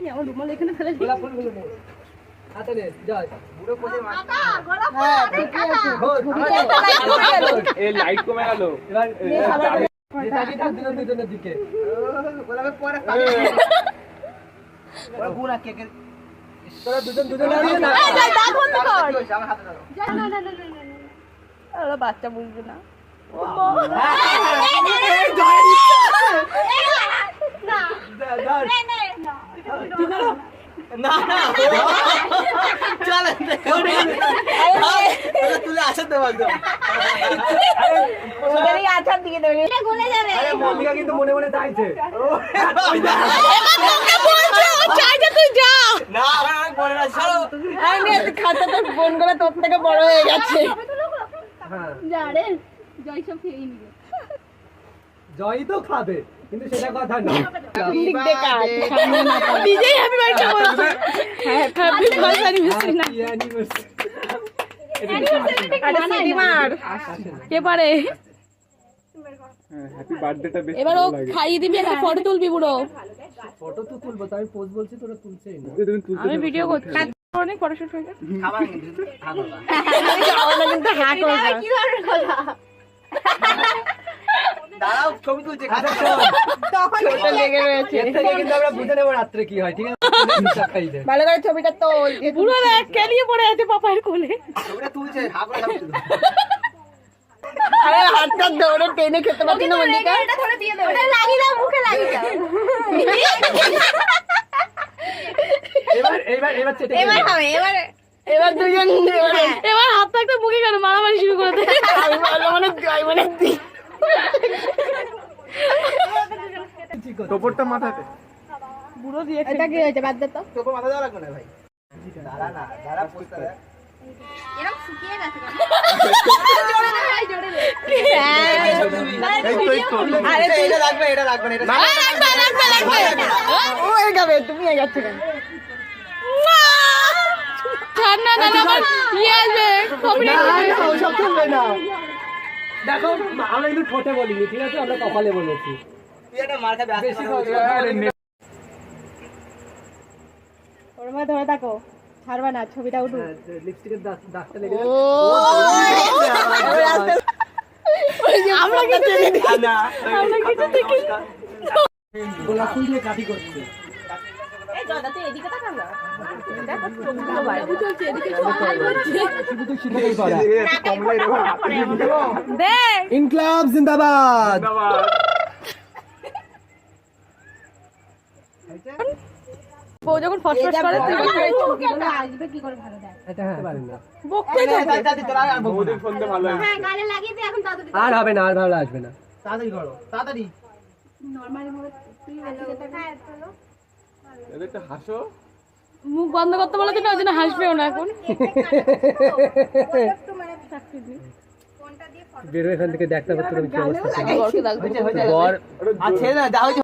আমার রুমাল এখানে ফেলে গোলাপ ফুলগুলো নে। হাতে নে জয়। হ্যাঁ এই লাইট কমে গেল। এবার দুজন দুজনের দিকে। তোরা দুজন দুজনের না এই, যাই, বন্ধ কর। যা, না, না, না, না, না, না। ওরা বাচ্চা বুঝবে না দেবে যাবে মল্লিকা কিন্তু মনে মনে চাইছে চাইছে যা আমি খাতা তোর ফোন করে তোর থেকে বড় হয়ে গেছে হ্যাঁ যা রে জয় খেয়ে নিবে জয়ই তো খাবে কিন্তু সেটা কথা না। দিক নিজেই হ্যাপি বার্থডে বলছে হ্যাপি বার্থডে না। আরে। সিটি মার কে পারে হ্যাপি বার্থডেটা বেশ এবার ও খাইয়ে দিবি একটা ফটো তুলবি পুরো ফটো তো তুলবো আমি পোজ বলছি তোরা তুলছেই না। আমি ভিডিও করছি। অনেক ফটোশুট হয়ে গেছে। খাওয়ানো কিন্তু হা করবে কি ধরনের কথা আচ্ছা শোন, লেগে রয়েছে। কিন্তু আমরা বুঝে নেব রাত্রে কি হয় ঠিক আছে? ভালো করে ছবিটা তোল। পুরো কেলিয়ে পড়ে আছে পাপার কোলে? আরে হাতটা দৌড়ে টেনে খেতে পারছি না মল্লিকা? এটা ধরে দিয়ে দেবে। ওটা লাগিয়ে দাও মুখে লাগিয়ে দাও। এবার এবার এবার চেটে এবার খেয়ে হবে এবার এবার দুজন এবার হাতটা একটা মুখে কেন? মারামারি শুরু করে দে। আমি ভালো মানে মানে দি নে, ঠিক আছে। টোপরটা মাথাতে। বুড়ো দিয়েছে। এটা কি হয়েছে? বাদ দে তো। এরকম শুকিয়ে গেছে জোরে ভাই? জোরে আরে এটা লাগবে এটা লাগবে এটা লাগবে লাগবে লাগবে ও এ গাবে তুমি এ যাচ্ছে কেন? ছাড় না না আবার ইয়ে আসবে। কপিরাইট না, না, ওসব দেখো আমরা কিন্তু ঠোঁটে বলিনি ঠিক আছে? আমরা কপালে বলেছি। ওর ধরে থাকো ছাড়বা না ছবিটা উঠু হ্যাঁ, লিপস্টিকের দাগটা লেগে আমরা কিছু দেখি। আমরা কিছু দেখি। গোলাপ ফুল দিয়ে কাটি করছে। শুধু তো শিখেই করা কমলা এরকম দেখ ইনকলাব জিন্দাবাদ। বউ যখন ফসফস করে তুই আসবে কি করে ভালো দেয় এটা হ্যাঁ। পারেন না। বকতে থাকে বৌদির ফোনটা ভালো হয় গালে লাগিয়ে দে এখন তাড়াতাড়ি আর হবে না আর ভালো আসবে না। নরমালি ভাবে তুই হ্যাঁ চলো এদের একটা হাসো। মুখ বন্ধ করতে বলে দিন ওই জন্য হাসবেও না এখন। বেরো এখান থেকে দেখতে পাচ্ছি